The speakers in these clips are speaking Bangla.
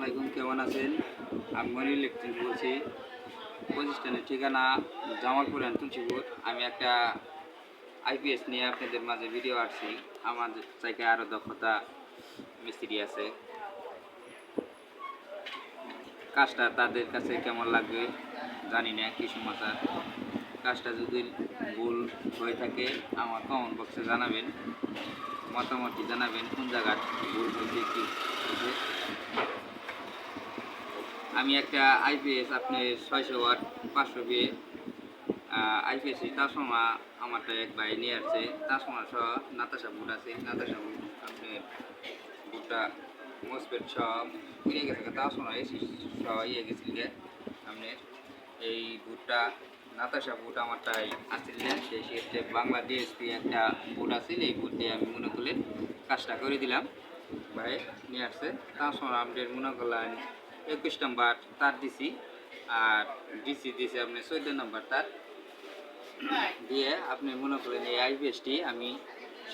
আলাইকুম কেমন আছেন? আমি মনির ইলেকট্রিক বলছি। প্রতিষ্ঠানের ঠিকানা জামালপুর অ্যান্ড তুলসীপুর। আমি একটা আইপিএস নিয়ে আপনাদের মাঝে ভিডিও আসছি আমার জায়গায় আরও দক্ষতা মিস্ত্রি আছে। কাজটা তাদের কাছে কেমন লাগবে জানি না কি সমাচার কাজটা যদি ভুল হয়ে থাকে, আমার কমেন্ট বক্সে জানাবেন। মতামতটি জানাবেন, কোন জায়গার ভুল হয়েছে, কি হয়েছে। আমি একটা আইপিএস আপনি ছয়শো ওয়াট, পাঁচশো বিয়ে আইপিএস ট্রান্সফর্মা আমারটা এক ভাই নিয়ে আসছে। ট্রান্সফর্মার সহ নাতাশা বুট আছে। নাতাশা বুট আপনি বুটটা মসপেট সহ ইয়ে গেছে। ট্রান্সফর্মার এসি সহ ইয়ে গেছিল গে আপনার এই বুটটা নাতাশা বুট আমারটাই আসছিল সেই ক্ষেত্রে বাংলা ডিএসপি একটা বুট আছিল এই বুট দিয়ে আমি মনে করলেন কাজটা করে দিলাম। ভাই নিয়ে আসছে। ট্রান্সফর্মার আপডেট মনে করলেন একুশ নাম্বার, তার দিছি আর ডিসি দিছি আপনি চোদ্দ নাম্বার তার। দিয়ে আপনি মনে করেন এই আইপিএসটি আমি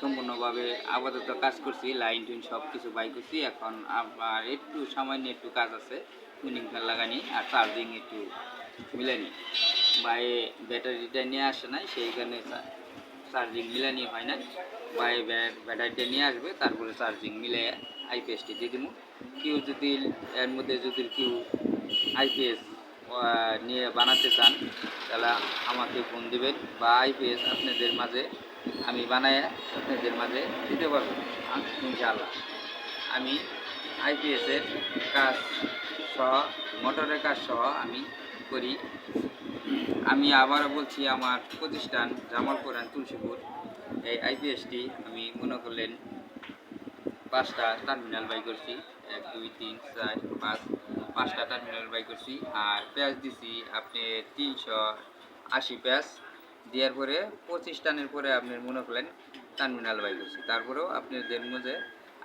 সম্পূর্ণভাবে আপাতত কাজ করছি লাইন টুইন সব কিছু বাই করছি। এখন আবার একটু সামান্য একটু কাজ আছে টুনিং ফ্যান লাগানি আর চার্জিং একটু মিলানি। বাই ব্যাটারিটা নিয়ে আসে নাই, সেইখানে চার্জিং মিলানি হয় না বাই ব্যাটারিটা নিয়ে আসবে, তারপরে চার্জিং মিলে আইপিএসটি দিয়ে দিব কেউ যদি এর মধ্যে যদি কেউ আইপিএস নিয়ে বানাতে চান, তাহলে আমাকে ফোন দিবেন বা আইপিএস আপনাদের মাঝে, আমি বানায় আপনাদের মাঝে দিতে পারব, ইনশাআল্লাহ। আমি আইপিএসের কাজ সহ, মোটরের কাজ সহ আমি করি। আমি আবারও বলছি, আমার প্রতিষ্ঠান জামালপুর অ্যান্ড তুলসীপুর, এই আইপিএসটি আমি মনে করলেন পাঁচটা টার্মিনাল বাই করছি। এক, দুই, তিন, চার, পাঁচ, পাঁচটা টার্মিনাল বাই করছি। আর পেঁয়াজ দিছি আপনি তিনশো আশি পেঁয়াজ দেওয়ার পরে পঁচিশ টানের পরে আপনি মনে করলেন টার্মিনাল বাই করছি। তারপরেও আপনি আপনাদের মধ্যে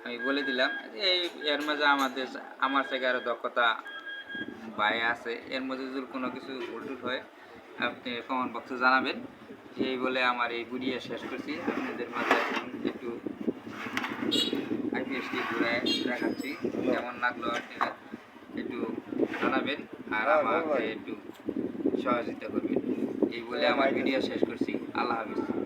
আমি বলে দিলাম এই এর মাঝে আমাদের আমার থেকে আরও দক্ষতা বাই আছে। এর মধ্যে যদি কোনো কিছু ভুলটুল হয়, আপনি কমেন্ট বক্সে জানাবেন। এই বলে আমার এই ভিডিও শেষ করছি। আপনাদের মাঝে একটু দেখাচ্ছি কেমন লাগল একটু জানাবেন আর আমাকে একটু সহযোগিতা করবেন। এই বলে আমার ভিডিও শেষ করছি। আল্লাহ হাফিজ।